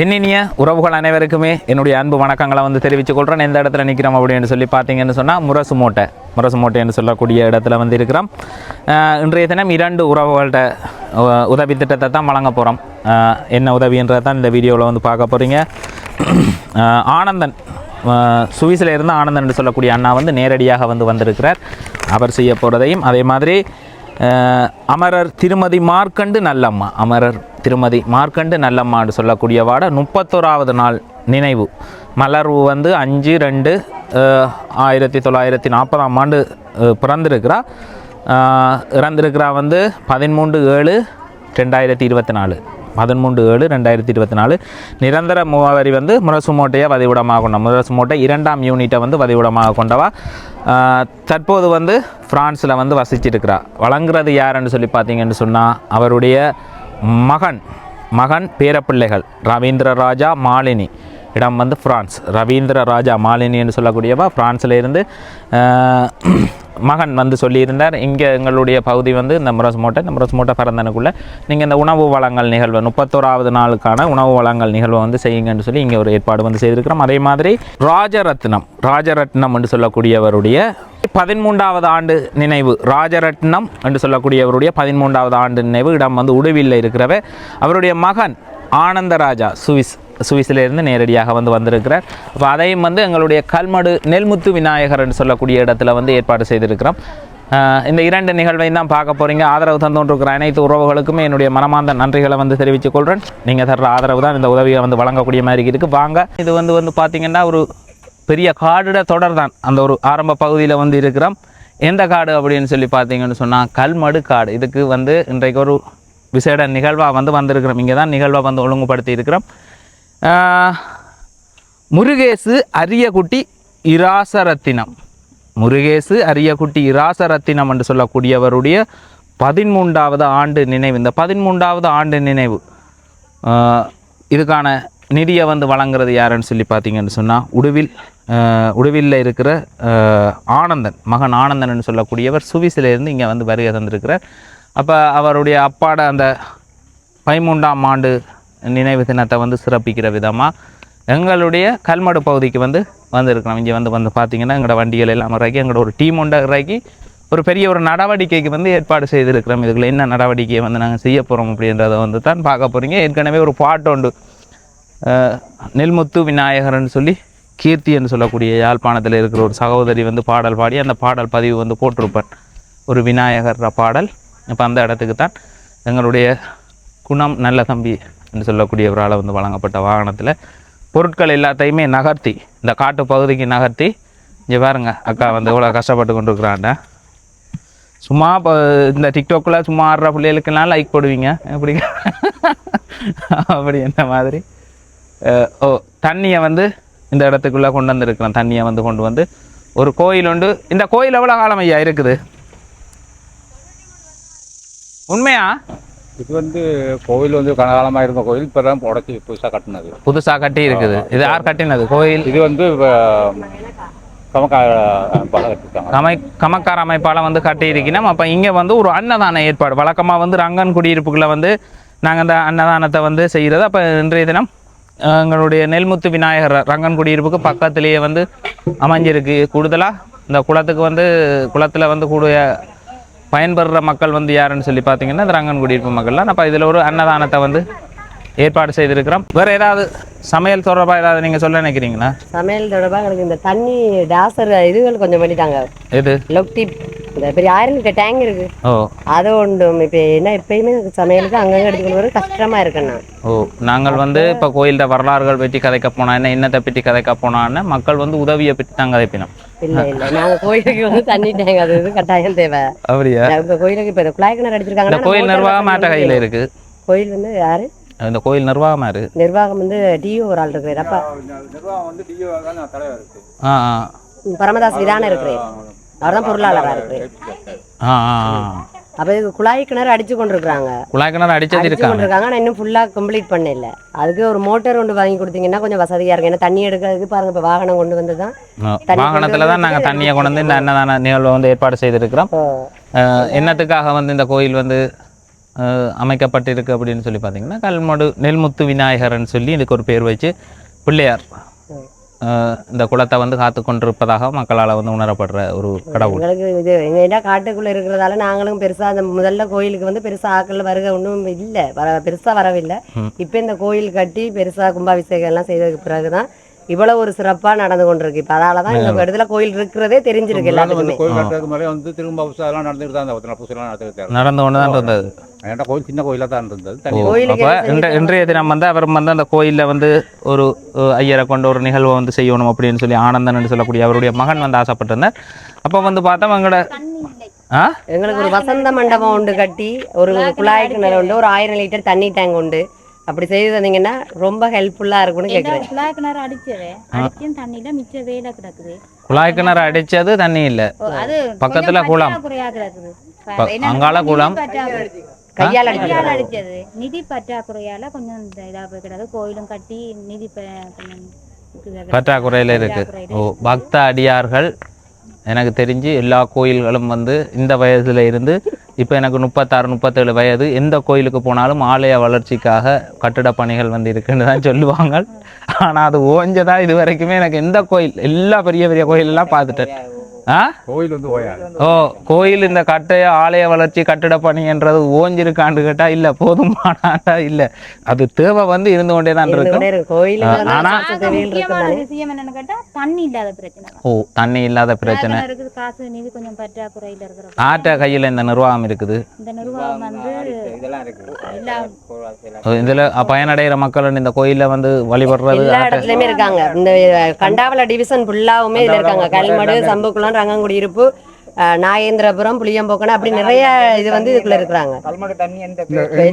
என்னினிய உறவுகள் அனைவருக்குமே என்னுடைய அன்பு வணக்கங்களை வந்து தெரிவித்துக் கொள்கிறேன் எந்த இடத்துல நிற்கிறோம் அப்படின்னு சொல்லி பார்த்தீங்கன்னு சொன்னால் முரசு மூட்டை முரசு மூட்டை என்று சொல்லக்கூடிய இடத்துல வந்து இருக்கிறோம். இன்றைய தினம் இரண்டு உறவுகள்கிட்ட உதவி திட்டத்தை தான் வழங்க போகிறோம் என்ன உதவின்றதை தான் இந்த வீடியோவில் வந்து பார்க்க போகிறீங்க ஆனந்தன் சுவிஸில் இருந்து ஆனந்தன் என்று சொல்லக்கூடிய அண்ணா வந்து நேரடியாக வந்து வந்திருக்கிறார். அவர் செய்ய போகிறதையும் அதே மாதிரி அமரர் திருமதி மார்க்கண்டு நல்லம்மா. அமரர் திருமதி மார்க்கண்டு நல்லம்மான்னு சொல்லக்கூடிய வாட முப்பத்தோராவது நாள் நினைவு. மலர்வு வந்து அஞ்சு ரெண்டு ஆயிரத்தி தொள்ளாயிரத்தி நாற்பதாம் ஆண்டு பிறந்திருக்கிறா. இறந்திருக்கிறா வந்து பதிமூன்று ஏழு ரெண்டாயிரத்தி இருபத்தி நாலு பதிமூன்று ஏழு ரெண்டாயிரத்தி இருபத்தி நாலு நிரந்தர முகவரி வந்து முரசுமோட்டையை வதிவிடமாக கொண்ட முரசுமோட்டை இரண்டாம் யூனிட்டை வந்து வதிவிடமாக கொண்டவா. தற்போது வந்து ஃப்ரான்ஸில் வந்து வசிச்சிருக்கிறார் வழங்குறது யாருன்னு சொல்லி பார்த்தீங்கன்னு சொன்னால் அவருடைய மகன் மகன் பேரப்பிள்ளைகள் ரவீந்திர ராஜா மாலினி. இடம் வந்து ஃப்ரான்ஸ். ரவீந்திர ராஜா மாலினி என்று சொல்லக்கூடியவா ஃப்ரான்ஸில் இருந்து மகன் வந்து சொல்லியிருந்தார். இங்கே எங்களுடைய பகுதி வந்து இந்த முரசு மூட்டை இந்த முரசு மூட்டை பிறந்தனுக்குள்ளே நீங்கள் இந்த உணவு வளங்கள் நிகழ்வு முப்பத்தோராவது நாளுக்கான உணவு வளங்கள் நிகழ்வை வந்து செய்யுங்கன்னு சொல்லி இங்கே ஒரு ஏற்பாடு வந்து செய்திருக்கிறோம். அதே மாதிரி ராஜரத்னம் ராஜரத்னம் என்று சொல்லக்கூடியவருடைய பதிமூன்றாவது ஆண்டு நினைவு ராஜரத்னம் என்று சொல்லக்கூடியவருடைய பதிமூன்றாவது ஆண்டு நினைவு இடம் வந்து உடுவில்ல இருக்கிறவ அவருடைய மகன் ஆனந்தராஜா சுவிஸ். சுவிஸிலிருந்து நேரடியாக வந்து வந்திருக்கிறார். அப்போ அதையும் வந்து எங்களுடைய கல்மடு நெல்முத்து விநாயகர் என்று சொல்லக்கூடிய இடத்துல வந்து ஏற்பாடு செய்திருக்கிறோம். இந்த இரண்டு நிகழ்வையும் தான் பார்க்க போகிறீங்க ஆதரவு தந்துകൊண்டிருக்கிற அனைத்து உறவுகளுக்குமே என்னுடைய மனமார்ந்த நன்றிகளை வந்து தெரிவித்துக் கொள்கிறேன் நீங்கள் தர்ற ஆதரவு தான் இந்த உதவியை வந்து வழங்கக்கூடிய மாதிரி இருக்குது வாங்க இது வந்து வந்து பார்த்திங்கன்னா ஒரு பெரிய காடிட தொடர் தான். அந்த ஒரு ஆரம்ப பகுதியில் வந்து இருக்கிறோம். எந்த காடு அப்படின்னு சொல்லி பார்த்தீங்கன்னு சொன்னால் கல்மடு காடு. இதுக்கு வந்து இன்றைக்கு ஒரு விசேட நிகழ்வாக வந்து வந்திருக்கிறோம். இங்கே தான் நிகழ்வாக வந்து ஒழுங்குபடுத்தி இருக்கிறோம் முருகேசு அரியகுட்டி இராசரத்தினம். முருகேசு அரியகுட்டி இராசரத்தினம் என்று சொல்லக்கூடியவருடைய பதிமூன்றாவது ஆண்டு நினைவு. இந்த பதிமூன்றாவது ஆண்டு நினைவு இதுக்கான நிதியை வந்து வழங்குறது யாருன்னு சொல்லி பார்த்தீங்கன்னு சொன்னால் உடுவில் உடுவில்ல இருக்கிற ஆனந்தன் மகன் ஆனந்தன் சொல்லக்கூடியவர் சுவிஸிலிருந்து இங்கே வந்து வருகை தந்திருக்கிறார். அப்போ அவருடைய அப்பாட அந்த பதிமூன்றாம் ஆண்டு நினைவு தினத்தை வந்து சிறப்பிக்கிற விதமாக எங்களுடைய கல்மடு பகுதிக்கு வந்து வந்திருக்கிறோம். இங்கே வந்து வந்து பார்த்தீங்கன்னா எங்களோட வண்டிகள் எல்லாம் இறக்கி எங்களோட ஒரு டீம் ஒன்றை இறக்கி ஒரு பெரிய ஒரு நடவடிக்கைக்கு வந்து ஏற்பாடு செய்திருக்கிறோம். இதுக்குள்ள என்ன நடவடிக்கையை வந்து நாங்கள் செய்ய போகிறோம் அப்படின்றத வந்து தான் பார்க்க போகிறீங்க ஏற்கனவே ஒரு பாட்டு உண்டு. நெல்முத்து விநாயகர்னு சொல்லி கீர்த்தி என்று சொல்லக்கூடிய யாழ்ப்பாணத்தில் இருக்கிற ஒரு சகோதரி வந்து பாடல் பாடி அந்த பாடல் பதிவு வந்து போட்டிருப்பேன் ஒரு விநாயகர் பாடல். இப்போ அந்த இடத்துக்கு தான் எங்களுடைய குணம் நல்ல தம்பி என்று சொல்லக்கூடியவரால் வந்து வழங்கப்பட்ட வாகனத்தில் பொருட்கள் எல்லாத்தையுமே நகர்த்தி இந்த காட்டு பகுதிக்கு நகர்த்தி இங்கே பாருங்க அக்கா வந்து இவ்வளோ கஷ்டப்பட்டு கொண்டு இருக்கிறாண்ட சும்மா இப்போ இந்த டிக்டாக்கில் சும்மா ஆடுற பிள்ளைகளுக்கெல்லாம் லைக் போடுவீங்க. எப்படி? அப்படி என்ன மாதிரி? ஓ தண்ணியை வந்து இந்த இடத்துக்குள்ளே கொண்டு வந்திருக்கிறோம் தண்ணியை வந்து கொண்டு வந்து ஒரு கோயில் உண்டு. இந்த கோயில் எவ்வளோ காலம் ஐயா இருக்குது? உண்மையா? இது வந்து கோவில் வந்து கனகாலமாக இருந்த கோயில் இப்போ தான் உடச்சி புதுசாக கட்டினது. புதுசாக கட்டி இருக்குது. இது யார் கட்டினது? கோயில் இது வந்து கமை கமக்கார அமைப்பால் வந்து கட்டி இருக்கணும் அப்போ இங்கே வந்து ஒரு அன்னதான ஏற்பாடு. வழக்கமாக வந்து ரங்கன் குடியிருப்புக்குள்ளே வந்து நாங்கள் அந்த அன்னதானத்தை வந்து செய்கிறது அப்போ இன்றைய தினம் எங்களுடைய நெல்முத்து விநாயகர் ரங்கன் குடியிருப்புக்கு பக்கத்திலேயே வந்து அமைஞ்சிருக்கு. கூடுதலாக இந்த குளத்துக்கு வந்து குளத்தில் வந்து கூடிய பயன்பெறுற மக்கள் வந்து யாருன்னு சொல்லி பார்த்தீங்கன்னா இந்த ரங்கன் குடியிருப்பு மக்கள்லாம். அப்போ இதில் ஒரு அன்னதானத்தை வந்து ஏற்பாடு செய்திருக்கிறோம். வேறு ஏதாவது சமையல் தொடர்பாக ஏதாவது நீங்கள் சொல்ல நினைக்கிறீங்களா? சமையல் தொடர்பாக எனக்கு இந்த தண்ணி டாசர் இதுகள் கொஞ்சம் பண்ணிட்டாங்க எது? லொக்டி பெரிய ஆயிரம் லிட்டர் டேங்க் இருக்கு. ஓ. அதை ஒன்று இப்போ என்ன எப்பயுமே சமையலுக்கு அங்கங்கே எடுத்துக்கொண்டு வர கஷ்டமா இருக்குண்ணா ஓ நாங்கள் வந்து இப்போ கோயில்ட வரலாறுகள் பற்றி கதைக்க போனா என்ன என்னத்தை பற்றி கதைக்க போனான்னு மக்கள் வந்து உதவியை பற்றி தான் கதைப்பினோம். இல்லை இல்லை. நாங்கள் கோயிலுக்கு வந்து தண்ணி டேங்க் அது இது கட்டாயம் தேவை. அப்படியா? இப்போ கோயிலுக்கு இப்போ குழாய் கிணறு இந்த அடிச்சிருக்காங்கன்னா கோயில் நிர்வாகம் மாட்ட கையில் இருக்கு. கோயில் வந்து யாரு? இந்த கோயில் நிர்வாகமா இருக்கு நிர்வாகம் வந்து டிஓ ஒரு ஆள் இருக்கிறார். அப்பா நிர்வாகம் வந்து டிஓ தான் தலைவர் இருக்கு. ஆ பரமதாஸ் விதானம் இருக்கிறார். அவர் தான் பொருளாளராக இருக்கிறார். ஆ ஆ ஆ. அப்போ இதுக்கு குழாய் கிணறு அடிச்சு கொண்டு இருக்கிறாங்க குழாய் கிணறு அடிச்சது அடிச்சு இருக்காங்க கொண்டிருக்காங்க. ஆனால் இன்னும் ஃபுல்லாக கம்ப்ளீட் பண்ணல. அதுக்கு ஒரு மோட்டார் ஒன்று வாங்கி கொடுத்தீங்கன்னா கொஞ்சம் வசதியாக இருக்கும். ஏன்னா தண்ணி எடுக்கிறதுக்கு பாருங்க இப்போ வாகனம் கொண்டு வந்து தான் வாகனத்துல தான் நாங்கள் தண்ணியை கொண்டு வந்து இந்த அன்னதான நிகழ்வை வந்து ஏற்பாடு செய்திருக்கிறோம். என்னத்துக்காக வந்து இந்த கோயில் வந்து அமைக்கப்பட்டிருக்கு அப்படின்னு சொல்லி பார்த்தீங்கன்னா கல்மடு நெல்முத்து விநாயகர்னு சொல்லி இதுக்கு ஒரு பேர் வச்சு பிள்ளையார். இந்த குளத்தை வந்து காத்து கொண்டிருப்பதாக மக்களால் வந்து உணரப்படுற ஒரு கடவுள். எங்களுக்கு இது எங்க காட்டுக்குள்ள இருக்கிறதால நாங்களும் பெருசா அந்த முதல்ல கோயிலுக்கு வந்து பெருசா ஆட்கள் வருகை ஒன்றும் இல்லை. வர பெருசா வரவில்லை. இப்போ இந்த கோயில் கட்டி பெருசா கும்பாபிஷேகம் எல்லாம் செய்ததுக்கு பிறகுதான் இவ்வளவு ஒரு சிறப்பா நடந்து கொண்டிருக்கு. இப்ப அதனாலதான் இந்த இடத்துல கோயில் இருக்கிறதே தெரிஞ்சிருக்கு எல்லாத்துக்குமே. கோயில் கட்டுறதுக்கு முன்னாடி வந்து திரும்ப பூசை எல்லாம் நடந்துட்டு தான் நடந்துட்டு நடந்து கொண்டு தான் இருந்தது. ஏன்டா கோயில் சின்ன கோயிலாக தான் இருந்தது. கோயிலுக்கு இன்றைய தினம் வந்து அவர் வந்து அந்த கோயிலில் வந்து ஒரு ஐயரை கொண்டு ஒரு நிகழ்வை வந்து செய்யணும் அப்படின்னு சொல்லி ஆனந்தன் சொல்லக்கூடிய அவருடைய மகன் வந்து ஆசைப்பட்டிருந்தார். அப்போ வந்து பார்த்தா அவங்களோட எங்களுக்கு ஒரு வசந்த மண்டபம் உண்டு கட்டி ஒரு குழாய் கிணறு உண்டு ஒரு ஆயிரம் லிட்டர் தண்ணி டேங்க் உண்டு. அப்படி செய்து தந்தீங்கன்னா ரொம்ப ஹெல்ப்ஃபுல்லா இருக்கும்னு கேக்குறேன். குழாய் கிணறு அடிச்சது? அடிச்சும் தண்ணியில மிச்ச வேலை கிடக்குது. குழாய் கிணறு அடிச்சது தண்ணி இல்லை. அது பக்கத்துல குளம். அங்கால நிதி குளம். கையால கையால அடிச்சது. நிதி பற்றாக்குறையால கொஞ்சம் இந்த இதா போய் கிடக்கு கோயிலும் கட்டி நிதி. பற்றாக்குறையில் இருக்கு. ஓ பக்த அடியார்கள் எனக்கு தெரிஞ்சு எல்லா கோயில்களும் வந்து இந்த வயதில் இருந்து இப்போ எனக்கு முப்பத்தாறு முப்பத்தேழு வயது. எந்த கோயிலுக்கு போனாலும் ஆலய வளர்ச்சிக்காக கட்டிட பணிகள் வந்து இருக்குன்னு தான் சொல்லுவாங்க. ஆனால் அது ஓஞ்சதாக இது வரைக்குமே எனக்கு எந்த கோயில் எல்லா பெரிய பெரிய கோயில் எல்லாம் பார்த்துட்டேன். கோயில் வந்து ஓ கோயில் இந்த கட்டைய ஆலய வளர்ச்சி கட்டிட பணின்றது ஓஞ்சிருக்காண்டு கேட்டா இல்ல போதுமானாண்டா இல்ல. அது தேவை வந்து இருந்து கொண்டே தான் இருக்கு. ஆனா- தண்ணி இல்லாத பிரச்சனை. ஓ தண்ணி இல்லாத பிரச்சனை. காசு நிதி கொஞ்சம் பற்றாக்குறையில இருக்கிற ஆட்ட கையில இந்த நிர்வாகம் இருக்குது. இந்த நிர்வாகம் வந்து இதுல பயனடைகிற மக்கள் இந்த கோயில்ல வந்து வழிபடுறது எல்லா இடத்துலயுமே இருக்காங்க. இந்த கண்டாவள டிவிஷன் ஃபுல்லாவுமே இருக்காங்க. கல்மடு சம்புக்குளம் ரங்கங்குடி இருப்பு. அஹ், நாகேந்திரபுரம் புளியம்போக்கணம் அப்படி நிறைய இது வந்து இதுக்குள்ள இருக்கிறாங்க.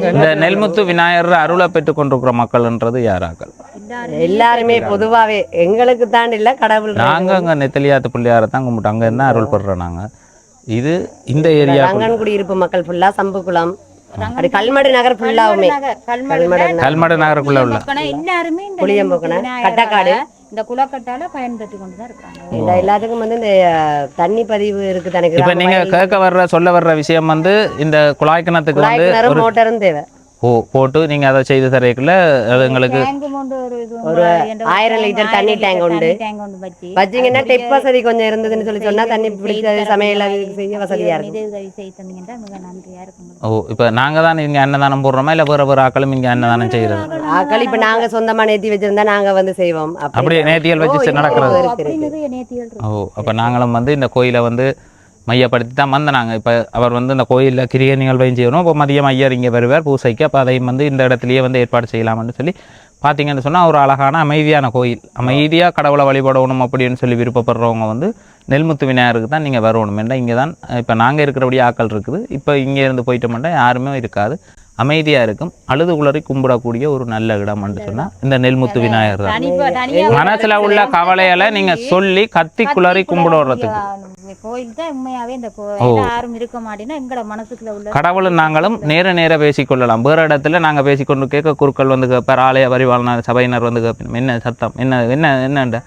இந்த நெல்முத்து விநாயகர் அருளை பெற்றுக் கொண்டிருக்கிற மக்கள்ன்றது யாராக்கள் எல்லாரும் பொதுவாவே எங்களுக்கு தாண்டி இல்ல கடவுள் நாங்க அங்க நெத்தலியாத்து பிள்ளையாரை தான் கும்பிட்டோம். அங்க என்ன அருள் பெறுறோம் நாங்க? இது இந்த ஏரியா ரங்கன்குடி இருப்பு மக்கள் ஃபுல்லா சம்புக்குளம் அப்படி கல்மடு நகர் ஃபுல்லாவுமே கல்மடு நகர். கல்மடு நகருக்குள்ள உள்ள புளியம்பொக்கனை எல்லாருமே புளியம்பொக்கனை, கட்டக்காடு. இந்த குளக்கட்டால பயன்பெற்று கொண்டு தான் இருக்காங்க. இந்த எல்லாத்துக்கும் வந்து இந்த தண்ணி பதிவு இருக்கு தானே இப்ப நீங்க கேட்க வர்ற சொல்ல வர்ற விஷயம் வந்து இந்த குழாய் கிணத்துக்கு வந்து மோட்டரும் தேவை. ஓ போட்டு நீங்க அதை செய்து தரக்குள்ள அது உண்டு ஒரு ஆயிரம் லிட்டர் தண்ணி டேங்க் உண்டு. வச்சீங்கன்னா டெப் வசதி கொஞ்சம் இருந்ததுன்னு சொல்லி சொன்னா தண்ணி பிடிச்ச சமையல் செய்ய வசதியா இருக்கும். ஓ இப்போ நாங்க தான் இங்க அன்னதானம் போடுறோமா? இல்ல வேற வேற ஆக்களும் இங்க அன்னதானம் செய்யறது? ஆக்கள் இப்ப நாங்க சொந்தமா நேத்தி வச்சிருந்தா நாங்க வந்து செய்வோம். அப்படி அப்படியே நேர்த்திகள் வச்சு நடக்கிறது. ஓ அப்ப நாங்களும் வந்து இந்த கோயிலை வந்து மையப்படுத்தி தான் வந்தனாங்க. இப்போ அவர் வந்து இந்த கோயிலில் கிரிய நிகழ்வையும் செய்யணும். இப்போ மதியம் ஐயர் இங்கே வருவார் பூசைக்கு. அப்போ அதையும் வந்து இந்த இடத்துலையே வந்து ஏற்பாடு செய்யலாம்னு சொல்லி பார்த்தீங்கன்னு சொன்னால் ஒரு அழகான அமைதியான கோயில். அமைதியாக கடவுளை வழிபடணும் அப்படின்னு சொல்லி விருப்பப்படுறவங்க வந்து நெல்முத்து விநாயகருக்கு தான் நீங்கள் வரணும். ஏன்னா இங்கே தான் இப்போ நாங்கள் இருக்கிறபடி ஆக்கள் இருக்குது. இப்போ இங்கே இருந்து போயிட்டோம்னா யாருமே இருக்காது. அமைதியாக இருக்கும். அழுது உளறி கும்பிடக்கூடிய ஒரு நல்ல இடம்னு சொன்னால் இந்த நெல்முத்து விநாயகர் தான். மனசுல உள்ள கவலைகளை நீங்க சொல்லி கத்தி குளறி கும்பிடுறதுக்கு. கோயில் தான் உண்மையாவே இந்த கோயில் யாரும் இருக்க மாட்டேன்னா எங்கட மனசுக்குள்ள உள்ள கடவுளும் நாங்களும் நேர நேர பேசிக்கொள்ளலாம். வேறு இடத்துல நாங்கள் பேசிக்கொண்டு கேட்க குருக்கள் வந்து கேட்பார் ஆலய வரிவாளர் சபையினர் வந்து கேட்போம் என்ன சத்தம்? என்ன என்ன என்னண்ட?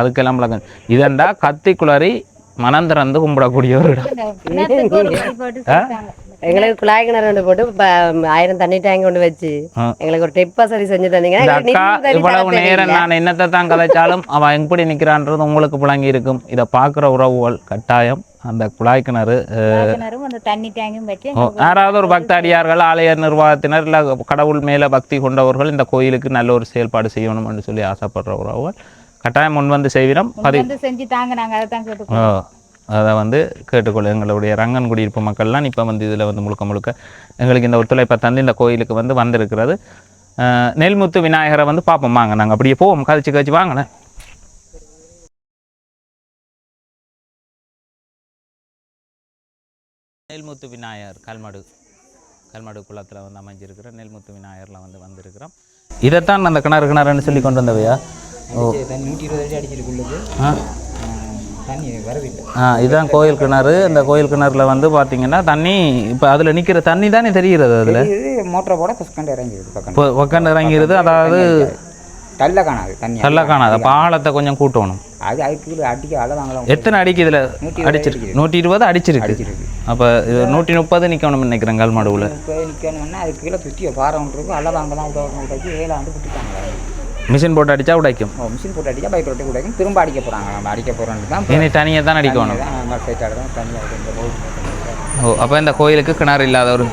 அதுக்கெல்லாம் பழக்கம் இதண்டா கத்தி குளறி மனம் திறந்து கும்பிடக்கூடிய ஒரு இடம். எங்களுக்கு குழாய் கிணறு ஒன்று போட்டு ஆயிரம் தண்ணி டேங்க் ஒன்று வச்சு. எங்களுக்கு ஒரு டெப் வசதி செஞ்சு தந்தீங்கன்னா இவ்வளவு நேரம் நான் என்னத்தை தான் கதைச்சாலும் அவன் எப்படி நிற்கிறான்றது உங்களுக்கு புழங்கி இருக்கும். இதை பார்க்குற உறவுகள் கட்டாயம். அந்த குழாய் கிணறு யாராவது ஒரு பக்தாடியார்கள் ஆலய நிர்வாகத்தினர் இல்லை கடவுள் மேலே பக்தி கொண்டவர்கள் இந்த கோயிலுக்கு நல்ல ஒரு செயல்பாடு செய்யணும்னு சொல்லி ஆசைப்படுற உறவுகள். கட்டாயம் முன் வந்து செய்விடம். பதி வந்து செஞ்சு தாங்க நாங்க அதை தான் அதை வந்து கேட்டுக்கொள்ள எங்களுடைய ரங்கன் குடியிருப்பு மக்கள்லாம் இப்போ வந்து இதில் வந்து முழுக்க முழுக்க எங்களுக்கு இந்த ஒத்துழைப்பை தந்து இந்த கோயிலுக்கு வந்து வந்திருக்கிறது. நெல்முத்து விநாயகரை வந்து பார்ப்போம். வாங்க நாங்கள் அப்படியே போவோம். கழிச்சு கழிச்சு வாங்கண்ணே. நெல்முத்து விநாயகர் கல்மடு கல்மடு குளத்தில் வந்து அமைஞ்சிருக்கிற நெல்முத்து விநாயகரில் வந்து வந்திருக்கிறோம். இதைத்தான் அந்த கிணறு கிணறுன்னு சொல்லி கொண்டு வந்தவையா? நூற்றி இருபது அடி அடிச்சிருக்குள்ளது. ஆ இதுதான் கோயில் கிணறு. இந்த கோயில் கிணறுல வந்து பார்த்தீங்கன்னா தண்ணி இப்போ அதில் நிற்கிற தண்ணி தானே தெரிகிறது அதில்? மோட்டரை போட ஃபஸ்ட் கண்டு இறங்கிடுது உக்காந்து இறங்கிடுது அதாவது தள்ள காணாது தண்ணி தள்ள காணாது. அப்போ ஆழத்தை கொஞ்சம் கூட்டணும். அது அதுக்கு அடிக்க அள வாங்கலாம். எத்தனை அடிக்கு இதில் அடிச்சிருக்கு. நூற்றி இருபது அடிச்சிருக்கு. அப்போ இது நூற்றி முப்பது நிற்கணும்னு நினைக்கிறேன் கல்மாடுவில் இப்போ நிற்கணும்னா அதுக்கு கீழே சுற்றி பாறை ஒன்று இருக்கும். அள வாங்கலாம் உதவணும் உடைச்சி ஏழாண்டு விட்டுட்டாங்க மிஷின் போட்டு அடித்தா உடைக்கும். ஓ மிஷின் போட்டு அடிச்சா பைப் ரொட்டி உடைக்கும். திரும்ப அடிக்க போகிறாங்க நம்ம அடிக்க போகிறோன்னு தான் இனி தனியாக தான் அடிக்கணும். தான் ஓ அப்போ இந்த கோயிலுக்கு கிணறு இல்லாத ஒரு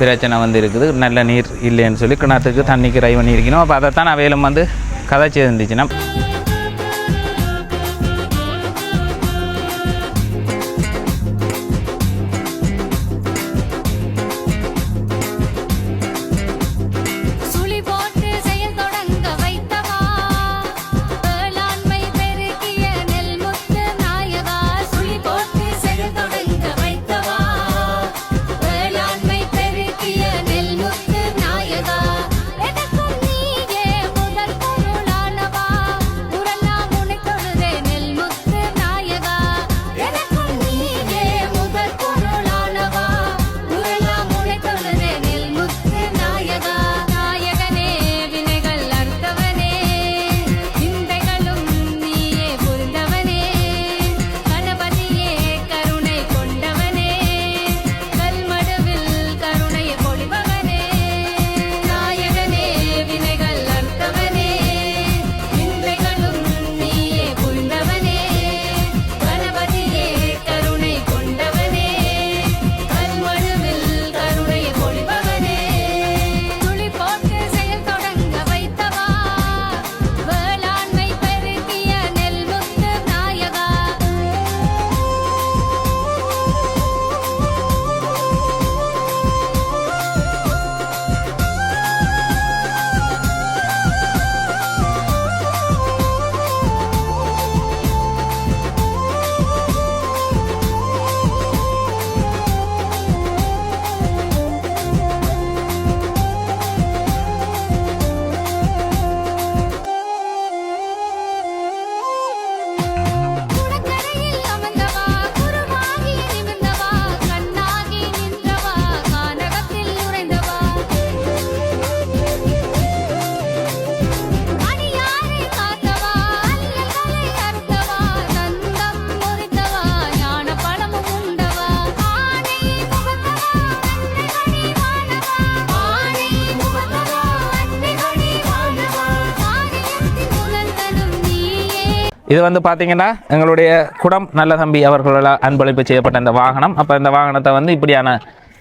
பிரச்சனை வந்து இருக்குது. நல்ல நீர் இல்லைன்னு சொல்லி கிணத்துக்கு தண்ணிக்கு ரை பண்ணி இருக்கணும் அப்போ அதைத்தான் அவையிலும் வந்து கதைச்சி இருந்துச்சுன்னா இது வந்து பார்த்தீங்கன்னா எங்களுடைய குடம் நல்ல தம்பி அவர்களால் அன்பளிப்பு செய்யப்பட்ட இந்த வாகனம். அப்போ இந்த வாகனத்தை வந்து இப்படியான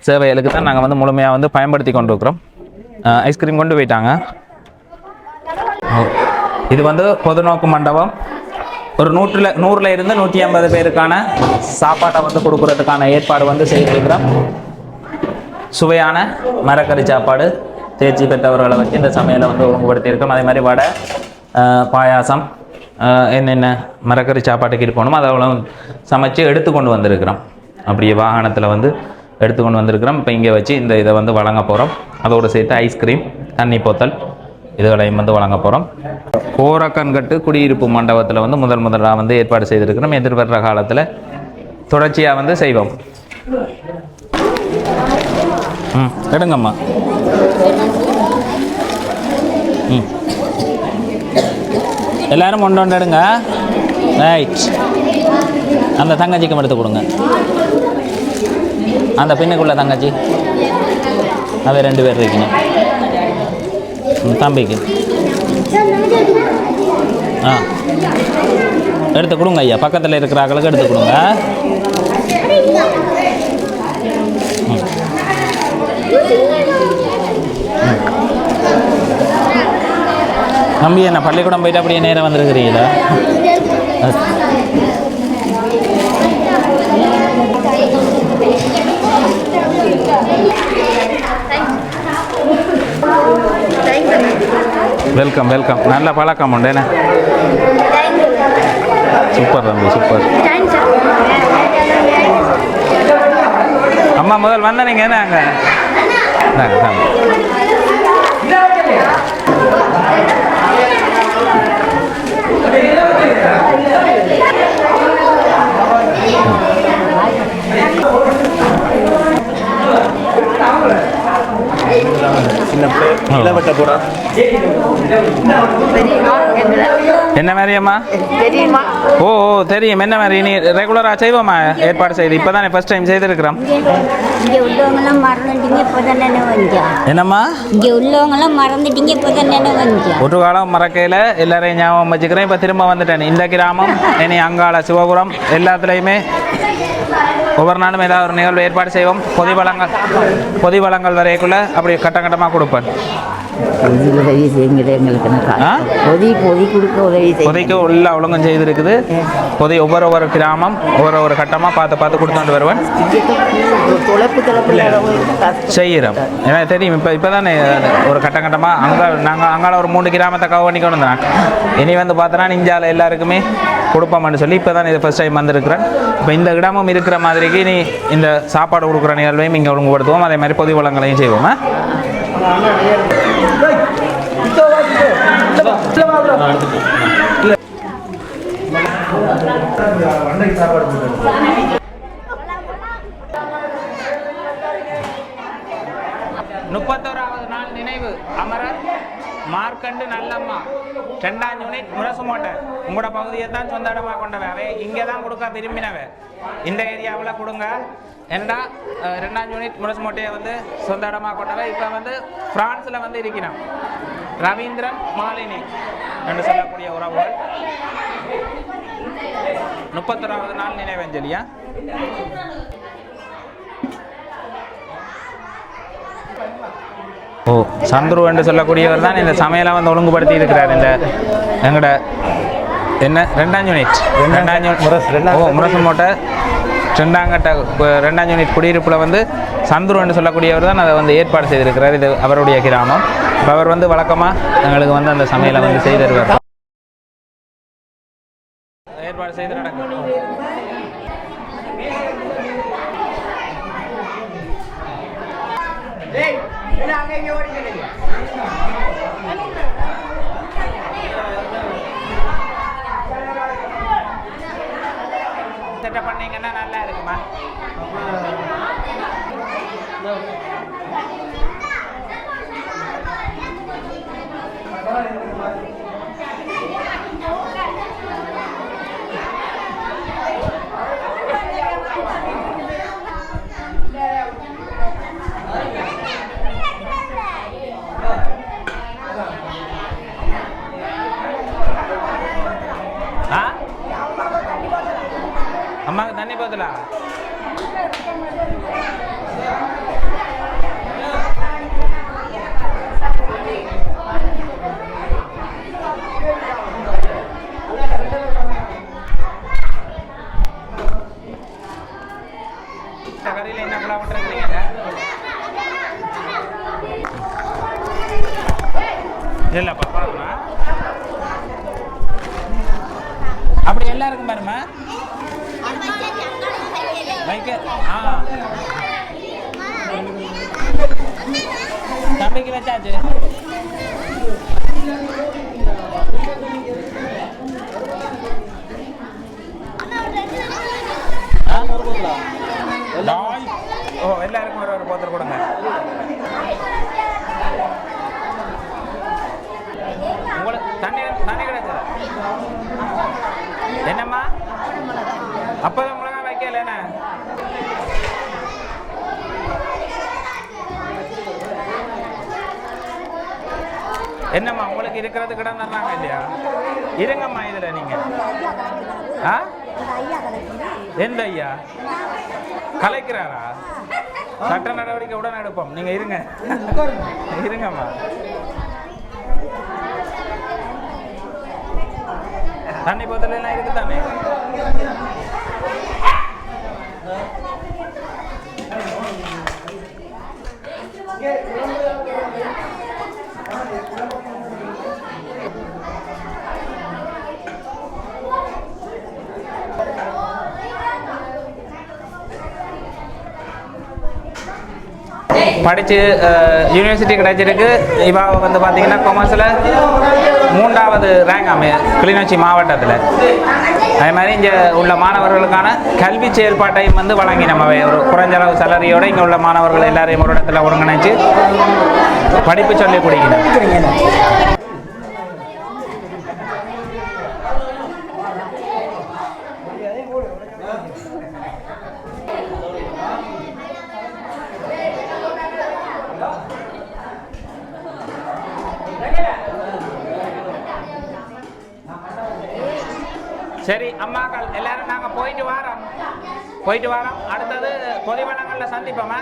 சேவைகளுக்கு தான் நாங்கள் வந்து முழுமையாக வந்து பயன்படுத்தி கொண்டிருக்கிறோம். ஐஸ்கிரீம் கொண்டு போயிட்டாங்க. இது வந்து பொதுநோக்கு மண்டபம். ஒரு நூற்றில் நூறில் இருந்து நூற்றி ஐம்பது பேருக்கான சாப்பாட்டை வந்து கொடுக்கறதுக்கான ஏற்பாடு வந்து செய்திருக்கிறோம். சுவையான மரக்கறி சாப்பாடு தேர்ச்சி பெற்றவர்களை வச்சு இந்த சமையலை வந்து ஒழுங்குபடுத்தியிருக்கோம் அதே மாதிரி வடை பாயாசம் என்னென்ன மரக்கறி சாப்பாட்டுக்கு போகணுமோ? அதை அவ்வளோ சமைச்சு எடுத்து கொண்டு வந்திருக்கிறோம். அப்படியே வாகனத்தில் வந்து எடுத்து கொண்டு வந்திருக்கிறோம். இப்போ இங்கே வச்சு இந்த இதை வந்து வழங்க போகிறோம் அதோடு சேர்த்து ஐஸ்கிரீம் தண்ணி போத்தல் இதுகளையும் வந்து வழங்க போகிறோம் கோரக்கன்கட்டு குடியிருப்பு மண்டபத்தில் வந்து முதல் முதலாக வந்து ஏற்பாடு செய்திருக்கிறோம். எதிர்வர்ற காலத்தில் தொடர்ச்சியாக வந்து செய்வோம். ம் எடுங்கம்மா. ம். எல்லாரும் ஒன்று ஒன்று எடுங்க. ரைட் அந்த தங்கச்சிக்கும் எடுத்து கொடுங்க. அந்த பின்னுக்குள்ள தங்கச்சி. அவ ரெண்டு பேர் இருக்கீங்க ம், தம்பிக்கு. ஆ. எடுத்து கொடுங்க ஐயா. பக்கத்தில் இருக்கிற ஆக்களுக்கு எடுத்து கொடுங்க. தம்பி என்ன பள்ளிக்கூடம் போயிட்டு அப்படியே நேரம் வந்திருக்கிறீங்களா? வெல்கம் வெல்கம் நல்ல பழக்கம் உண்டு என்ன? சூப்பர் தம்பி சூப்பர். அம்மா முதல் வந்த நீங்க என்ன அங்கே இளவட்ட போகிறா என்ன மாதிரியம்மா? தெரியுமா? ஓ ஓ தெரியும். என்ன மாதிரி? நீ ரெகுலராக செய்வோமா? ஏற்பாடு செய்து. இப்போ தானே ஃபஸ்ட் டைம் செய்திருக்கிறோம். இங்கே உள்ளவங்களாம் மறந்துட்டீங்க இப்போ தானே என்னம்மா? இங்கே உள்ளவங்களாம் மறந்துட்டீங்க இப்போ தானே ஒரு காலம் மறக்கையில் எல்லாரையும் ஞாபகம் வச்சுக்கிறேன். இப்போ திரும்ப வந்துட்டேன். இந்த கிராமம் இனி அங்காள சிவபுரம் எல்லாத்துலேயுமே ஒவ்வொரு நாளும் ஏதாவது ஒரு நிகழ்வு ஏற்பாடு செய்வோம். பொதி வளங்கள் பொதி வளங்கள் வரைக்குள்ள அப்படி கட்டம் கட்டமாக கொடுப்பேன் பொதி உதவி செய்யுங்க? பொதி பொதி கொடுக்க உதவி பொதிக்கு உள்ள ஒழுங்கும் செய்திருக்குது. பொதி ஒவ்வொரு ஒவ்வொரு கிராமம் ஒவ்வொரு ஒரு கட்டமாக பார்த்து பார்த்து கொடுத்துட்டு வருவேன். செய்கிறோம். எனக்கு தெரியும் இப்போ இப்போ தானே ஒரு கட்டம் கட்டமாக அங்கே நாங்கள் அங்கால ஒரு மூணு கிராமத்தை கவர் பண்ணி கொண்டு வந்தோம் இனி வந்து பார்த்தோன்னா இந்தியாவில் எல்லாருக்குமே கொடுப்போம்னு சொல்லி இப்போ தான் இது ஃபஸ்ட் டைம் வந்திருக்கிறேன். இப்போ இந்த இடமும் இருக்கிற மாதிரிக்கு நீ இந்த சாப்பாடு கொடுக்குற நிகழ்வையும் இங்கே ஒழுங்குபடுத்துவோம் அதே மாதிரி பொது வளங்களையும் செய்வோம் ஆ? முப்பத்தோராவது நாள் நினைவு அமரர் கண்டு நல்லம்மா. ரெண்டாம் யூனிட் முரசுமோட்டை உங்களோட பகுதியை தான் சொந்த இடமாக கொண்டவ அவை இங்கே தான் கொடுக்க விரும்பினவை இந்த ஏரியாவில் கொடுங்க. ஏன்னா ரெண்டாம் யூனிட் முரசுமோட்டையை வந்து சொந்த இடமாக கொண்டவ இப்போ வந்து பிரான்ஸில் வந்து இருக்கிறோம் ரவீந்திரன் மாலினி என்று சொல்லக்கூடிய உறவுகள். முப்பத்தொராவது நாள் நினைவஞ்சலியா ஓ சந்துரு என்று சொல்லக்கூடியவர் தான் இந்த சமையலை வந்து ஒழுங்குபடுத்தி இருக்கிறார் இந்த எங்கட என்ன ரெண்டாம் யூனிட் ரெண்டாம் யூனிட் ஓ முரசு மூட்டை ரெண்டாங்கட்ட கு- ரெண்டாம் யூனிட் குடியிருப்பில் வந்து சந்துரு என்று சொல்லக்கூடியவர் தான் அதை வந்து ஏற்பாடு செய்திருக்கிறார். இது அவருடைய கிராமம். இப்ப அவர் வந்து வழக்கமாக எங்களுக்கு வந்து அந்த சமையலை வந்து செய்து தருவார். ஏற்பாடு செய்து நடக்கும். என்னம்மா உங்களுக்கு இருக்கிறது கிடம் தர்றாங்க இல்லையா? இருங்கம்மா இதில் நீங்கள் ஆ? எந்த ஐயா? கலைக்கிறாரா? சட்ட நடவடிக்கை உடனே எடுப்போம். நீங்கள் இருங்க. இருங்கம்மா. தண்ணி போத்தல் எல்லாம் இருக்கு தானே படித்து யூனிவர்சிட்டி கிடைச்சிருக்கு. இவா வந்து பார்த்தீங்கன்னா கொமர்ஸில் மூன்றாவது ரேங்க் அமை கிளிநொச்சி மாவட்டத்தில். அதே மாதிரி இங்கே உள்ள மாணவர்களுக்கான கல்வி செயல்பாட்டையும் வந்து வழங்கி நம்ம ஒரு குறைஞ்ச அளவு சேலரியோடு இங்கே உள்ள மாணவர்கள் எல்லாரையும் ஒரு இடத்துல ஒருங்கிணைச்சு படிப்பு சொல்லிக் கொடுக்கணும் சரி அம்மாக்கள் எல்லாரும் நாங்க போயிட்டு வாரோம் போயிட்டு வாரோம் அடுத்தது பொதிவளங்களில் சந்திப்போமா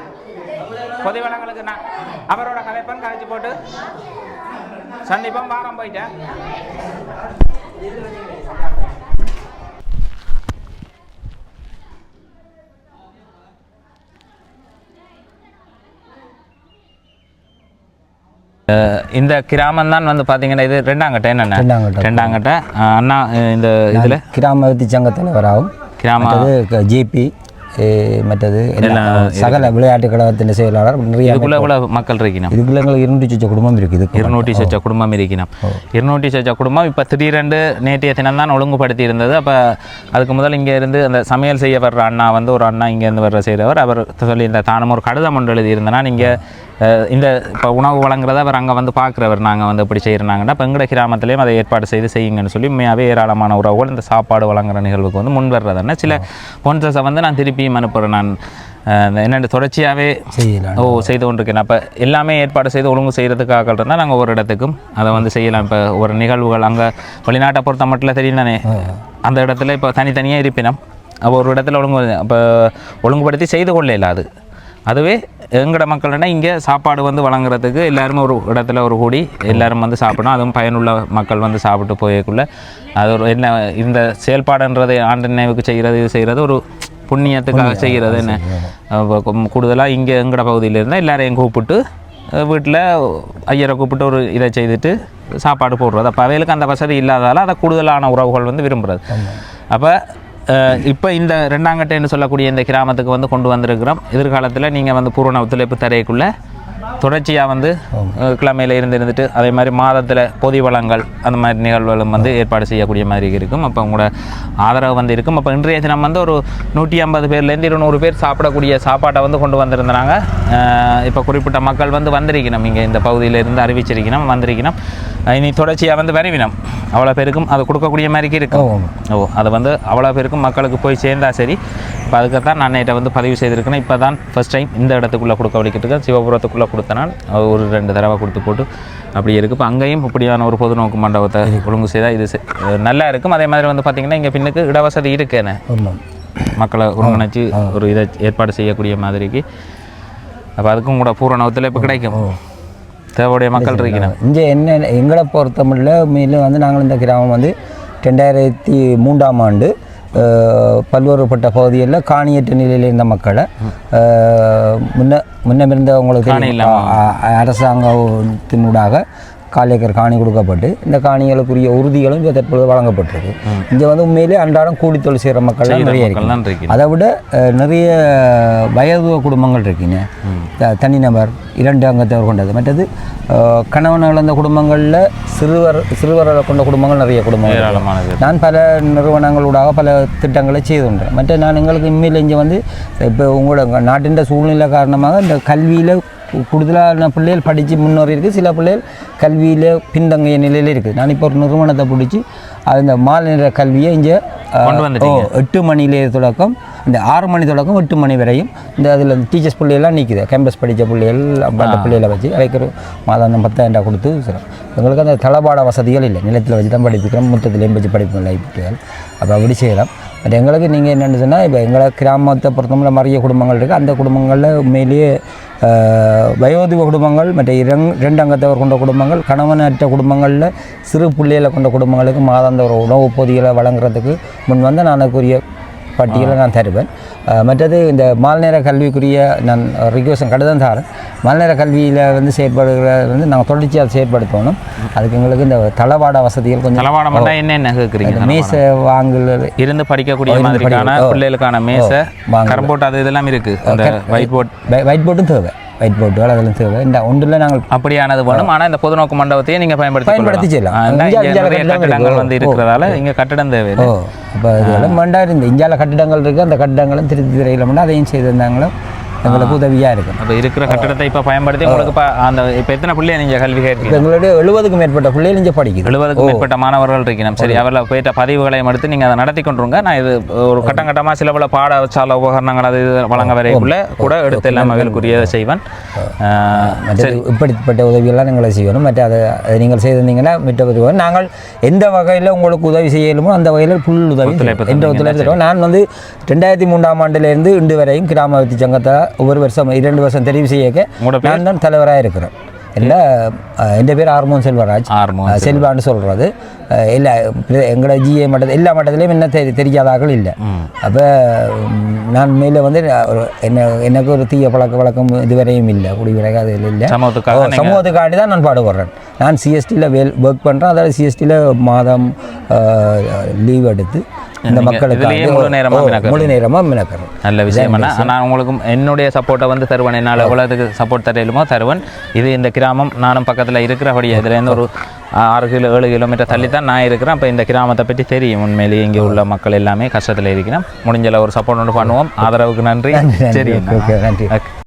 பொதிவளங்களுக்கு நான் அவரோட கதைப்பன் கதைச்சு போட்டு. சந்திப்போம் வாரம் போயிட்டேன் இந்த கிராமம் தான் வந்து பார்த்தீங்கன்னா இது ரெண்டாங்கட்டை என்னென்ன? ரெண்டாங்கட்டை. அண்ணா இந்த இதில்? கிராம சங்க தலைவராகும் கிராம ஜிபி மற்றது சகல விளையாட்டு கழகத்தின் செயலாளர் நிறைய மக்கள் இருக்கணும் இதுக்குள்ள எங்களுக்கு இருநூற்றி சொச்ச குடும்பம் இருக்குது இருநூற்றி சொச்ச குடும்பம் இருக்கணும் இருநூற்றி சொச்ச குடும்பம் இப்போ திடீரென்று நேற்றைய தினம் தான் ஒழுங்குபடுத்தி இருந்தது அப்போ அதுக்கு முதல் இங்கே இருந்து அந்த சமையல் செய்ய வர்ற அண்ணா வந்து ஒரு அண்ணா இங்கேருந்து வர்ற செய்கிறவர் அவர் சொல்லி இந்த தானும் ஒரு கடிதம் ஒன்று எழுதியிருந்தனா. நீங்கள் இந்த இப்போ உணவு வழங்குறத அவர் அங்கே வந்து பார்க்குறவர் நாங்கள் வந்து இப்படி செய்கிறாங்கன்னா இப்போ எங்கட கிராமத்துலேயும் அதை ஏற்பாடு செய்து செய்யுங்கன்னு சொல்லி உண்மையாகவே ஏராளமான உறவுகள் இந்த சாப்பாடு வழங்குற நிகழ்வுக்கு வந்து முன் வர்றதுன்னா சில பொன்சஸை வந்து நான் திருப்பியும் அனுப்புகிறேன் நான். என்னென்ன தொடர்ச்சியாகவே செய்யலாம் ஓ செய்து கொண்டிருக்கேன். அப்போ எல்லாமே ஏற்பாடு செய்து ஒழுங்கு செய்கிறதுக்காக இருந்தால் நாங்கள் ஒரு இடத்துக்கும் அதை வந்து செய்யலாம். இப்போ ஒரு நிகழ்வுகள் அங்கே வெளிநாட்டை பொறுத்த மட்டும் தெரியும் தானே? அந்த இடத்துல இப்போ தனித்தனியாக இருப்பினம். அப்போ ஒரு இடத்துல ஒழுங்கு அப்போ ஒழுங்குபடுத்தி செய்து கொள்ள இயலாது அதுவே எங்கட மக்கள்னா இங்கே சாப்பாடு வந்து வழங்குறதுக்கு எல்லாரும் ஒரு இடத்துல ஒரு கூடி எல்லாரும் வந்து சாப்பிடணும். அதுவும் பயனுள்ள மக்கள் வந்து சாப்பிட்டு போயக்குள்ள அது ஒரு என்ன இந்த செயல்பாடுன்றது ஆண்டு நினைவுக்கு செய்கிறது இது செய்கிறது ஒரு புண்ணியத்துக்காக செய்கிறது என்ன? கூடுதலாக இங்கே எங்கட பகுதியில் இருந்தால் எல்லாரையும் கூப்பிட்டு வீட்டில் ஐயரை கூப்பிட்டு ஒரு இதை செய்துட்டு சாப்பாடு போடுறது. அப்போ அவைகளுக்கு அந்த வசதி இல்லாதால அதை கூடுதலான உறவுகள் வந்து விரும்புகிறது அப்போ இப்போ இந்த ரெண்டாங்கட்டைன்னு சொல்லக்கூடிய இந்த கிராமத்துக்கு வந்து கொண்டு வந்திருக்கிறோம். எதிர்காலத்தில் நீங்கள் வந்து பூரண ஒத்துழைப்பு தரைக்குள்ளே தொடர்ச்சியாக வந்து கிழமையில இருந்து இருந்துட்டு அதே மாதிரி மாதத்தில் பொதி வளங்கள் அந்த மாதிரி நிகழ்வுகளும் வந்து ஏற்பாடு செய்யக்கூடிய மாதிரி இருக்கும். அப்போ உங்களோட ஆதரவு வந்து இருக்கும். அப்போ இன்றைய தினம் வந்து ஒரு நூற்றி ஐம்பது பேர்லேருந்து இருநூறு பேர் சாப்பிடக்கூடிய சாப்பாட்டை வந்து கொண்டு வந்திருந்தாங்க. இப்போ குறிப்பிட்ட மக்கள் வந்து வந்திருக்கணும். இங்கே இந்த பகுதியில் இருந்து அறிவிச்சிருக்கணும் வந்திருக்கணும். இனி தொடர்ச்சியாக வந்து வருவினம். அவ்வளோ பேருக்கும் அது கொடுக்கக்கூடிய மாதிரி இருக்கும் ஓ அது வந்து அவ்வளோ பேருக்கும் மக்களுக்கு போய் சேர்ந்தா சரி. இப்போ அதுக்கு நான் நேற்றை வந்து பதிவு செய்திருக்கேன் இப்போ தான் ஃபஸ்ட் டைம் இந்த இடத்துக்குள்ளே கொடுக்க வலிக்கிட்டு சிவபுரத்துக்குள்ளே கொடுத்த நான் ஒரு ரெண்டு தடவை கொடுத்து போட்டு அப்படி இருக்குது இப்போ அங்கேயும் இப்படியான ஒரு பொது நோக்கு மண்டபத்தை ஒழுங்கு செய்தால் இது நல்லா இருக்கும். அதே மாதிரி வந்து பார்த்திங்கன்னா இங்கே பின்னுக்கு இடவசதி இருக்கேனே. ஆமாம் மக்களை ஒருங்கிணைச்சு ஒரு இதை ஏற்பாடு செய்யக்கூடிய மாதிரிக்கு. அப்போ அதுக்கும் கூட பூரண ஒத்துழைப்பு கிடைக்கும். தேவையுடைய மக்கள் இருக்கணும். இங்கே என்ன எங்களை பொறுத்தமில்ல மேலும் வந்து நாங்கள் இந்த கிராமம் வந்து ரெண்டாயிரத்தி மூன்றாம் ஆண்டு பல்வேறுபட்ட பகுதிகளில் காணியற்ற நிலையில் இருந்த மக்களை முன்ன முன்னமிருந்த உங்களுக்கு காணி தெரியும், இல்லாம. அ- அ- அரசாங்கத்தினூடாக கால் ஏக்கர் காணி கொடுக்கப்பட்டு இந்த காணிகளுக்குரிய உறுதிகளும் இப்போ தற்பொழுது வழங்கப்பட்டிருக்கு. இங்கே வந்து உண்மையிலே அன்றாடம் செய்கிற மக்கள் செய்கிற நிறைய மக்கள் தான் இருக்கு. அதை விட நிறைய வயது குடும்பங்கள் இருக்குங்க. தனிநபர் இரண்டு அங்கத்தவர் கொண்டது. மற்றது கணவன் இழந்த குடும்பங்களில் சிறுவர் சிறுவர்களை கொண்ட குடும்பங்கள் நிறைய குடும்பங்கள் நான் பல நிறுவனங்களூடாக பல திட்டங்களை செய்துன்றேன் மற்ற நான் எங்களுக்கு உண்மையில் இங்கே வந்து இப்போ உங்களோட நாட்டின் சூழ்நிலை காரணமாக இந்த கல்வியில் கூடுதலான பிள்ளைகள் படித்து முன்னேறி இருக்குது சில பிள்ளைகள் கல்வியில் பின்தங்கிய நிலையில் இருக்குது நான் இப்போ ஒரு நிறுவனத்தை பிடிச்சி அது இந்த மாலை நேர கல்வியை இங்கே. எட்டு மணிலே தொடக்கம். இந்த ஆறு மணி தொடக்கம் எட்டு மணி வரையும் இந்த அதில் டீச்சர்ஸ் பிள்ளைகள்லாம் நிற்குது கேம்பஸ் படித்த பிள்ளைகள் அந்த பிள்ளைகளை வச்சு ஒரு மாதம் பத்தாயிரம் ரூபா கொடுத்து. எங்களுக்கு அந்த தளபாட வசதிகள் இல்லை. நிலத்தில் வச்சு தான் படிப்பிக்கிறோம். முத்தத்துலேயும் வச்சு படிப்போம் லைப்டுகள் அப்போ அப்படி செய்யலாம். பட் எங்களுக்கு நீங்கள் என்னென்னு சொன்னால் இப்போ எங்களை கிராமத்தை பொறுத்தவரை நிறைய குடும்பங்கள் இருக்குது அந்த குடும்பங்களில் உண்மையிலேயே ஆஹ், வயோதிப குடும்பங்கள் மற்ற இரங் ரெண்டு அங்கத்தவர் கொண்ட குடும்பங்கள் கணவனற்ற குடும்பங்களில் சிறு பிள்ளைகளை கொண்ட குடும்பங்களுக்கு மாதாந்த ஒரு உணவுப் பொதிகளை வழங்குறதுக்கு முன் வந்து நான் பட்டியலை நான் தருவேன். மற்றது இந்த மால்நேர கல்விக்குரிய நான் ரிக்வெஸ்ட் கடிதம் தரேன். மால்நேர கல்வியில் வந்து செயற்படுகிற வந்து நாங்கள் தொடர்ச்சியாக செயற்படுத்தணும். அதுக்கு எங்களுக்கு இந்த தளவாட வசதிகள் கொஞ்சம் தளவாடம் என்னென்ன கேட்குறீங்க மேசை வாங்கல் இருந்து படிக்கக்கூடிய ஓ. பிள்ளைகளுக்கான மேசை வாங்கல. கரம்போட் அது இதெல்லாம் இருக்கு. அந்த ஒயிட் போர்ட் ஒயிட் போர்டும் தேவை. ஒயிட் போர்டுகள் அதெல்லாம் தேவை இந்த ஒன்றில் நாங்கள் அப்படியானது வேணும் ஆனா இந்த பொதுநோக்கு மண்டபத்தையே நீங்க பயன்படுத்தி பயன்படுத்தி. செய்யலாம். கட்டிடங்கள். வந்து. இருக்கிறதால இங்க கட்டிடம் தேவை ஓ அப்போ இதெல்லாம் வேண்டாம் இந்த இந்தியாவில் கட்டிடங்கள் இருக்குது அந்த கட்டிடங்களும் திருத்தி திரையில் மட்டும் அதையும் செய்திருந்தாங்களும் எங்களுக்கு உதவியாக இருக்கும் அப்போ இருக்கிற கட்டடத்தை இப்போ பயன்படுத்தி உங்களுக்கு இப்போ அந்த இப்போ எத்தனை பிள்ளைய நீங்கள் கல்வி இப்போ கேட்கிறீங்க எங்களுடைய எழுபதுக்கும் மேற்பட்ட பிள்ளைகள் இங்கே படிக்குது. எழுபதுக்கும் மேற்பட்ட மாணவர்கள் இருக்கணும். சரி அவரில் போயிட்ட பதிவுகளையும் எடுத்து நீங்கள் அதை நடத்தி கொண்டுருங்க. நான் இது ஒரு கட்டம் கட்டமாக சில பல பாடசாலை உபகரணங்கள் அது வழங்க வரைக்குள்ள கூட எடுத்து எல்லாம் மகளுக்குரியதை செய்வேன். மற்றது இப்படிப்பட்ட உதவியெல்லாம் நீங்களை செய்யணும். மற்ற அதை நீங்கள் செய்திருந்தீங்கன்னா மிட்ட உதவி நாங்கள் எந்த வகையில் உங்களுக்கு உதவி செய்யலுமோ அந்த வகையில் ஃபுல் உதவி எந்த ஒத்துழைப்பு. நான் வந்து ரெண்டாயிரத்தி மூன்றாம் ஆண்டிலிருந்து இன்று வரையும் கிராம விருத்தி சங்கத்தை ஒவ்வொரு வருஷம் இரண்டு வருஷம் தெரிவு செய்ய? நான் தான் தலைவராக இருக்கிறேன். இல்லை என் பேர் ஆர்மோன் செல்வராஜ். செல்வான்னு சொல்கிறது பிர- எங்களோட ஜிஏ மட்டத்தில் எல்லா மட்டத்திலையும் என்ன தெரி தெரியாதாக்கள் இல்லை. அப்போ நான் மேலே வந்து என்ன எனக்கு ஒரு தீய பழக்க வழக்கம் இதுவரையும் இல்லை. குடிவிறகு அது இல்லை. சமூகத்துக்காண்டி தான் நான் பாடுபடுறேன். நான் சிஎஸ்டியில் வேல் ஒர்க் பண்ணுறேன் அதாவது சிஎஸ்டியில் மாதம் லீவ் எடுத்து இந்த மக்களுக்கு முழு நேரமா மினக்கறீங்க. முழு நேரமாக மினக்கிறேன் நல்ல விஷயம் நான் உங்களுக்கு என்னுடைய சப்போர்ட்டை வந்து தருவேன் என்னால் எவ்வளோதுக்கு சப்போர்ட் தரையிலுமோ தருவேன் இது இந்த கிராமம் நானும் பக்கத்தில் இருக்கிறபடி இதுலேருந்து ஒரு ஆறு கிலோ ஏழு கிலோமீட்டர் தள்ளி தான் நான் இருக்கிறேன். அப்போ இந்த கிராமத்தை பற்றி தெரியும். உண்மையிலேயே இங்கே உள்ள மக்கள் எல்லாமே கஷ்டத்தில் இருக்கிறோம் முடிஞ்சல ஒரு சப்போர்ட் ஒன்று பண்ணுவோம். ஆதரவுக்கு நன்றி. சரி நன்றி.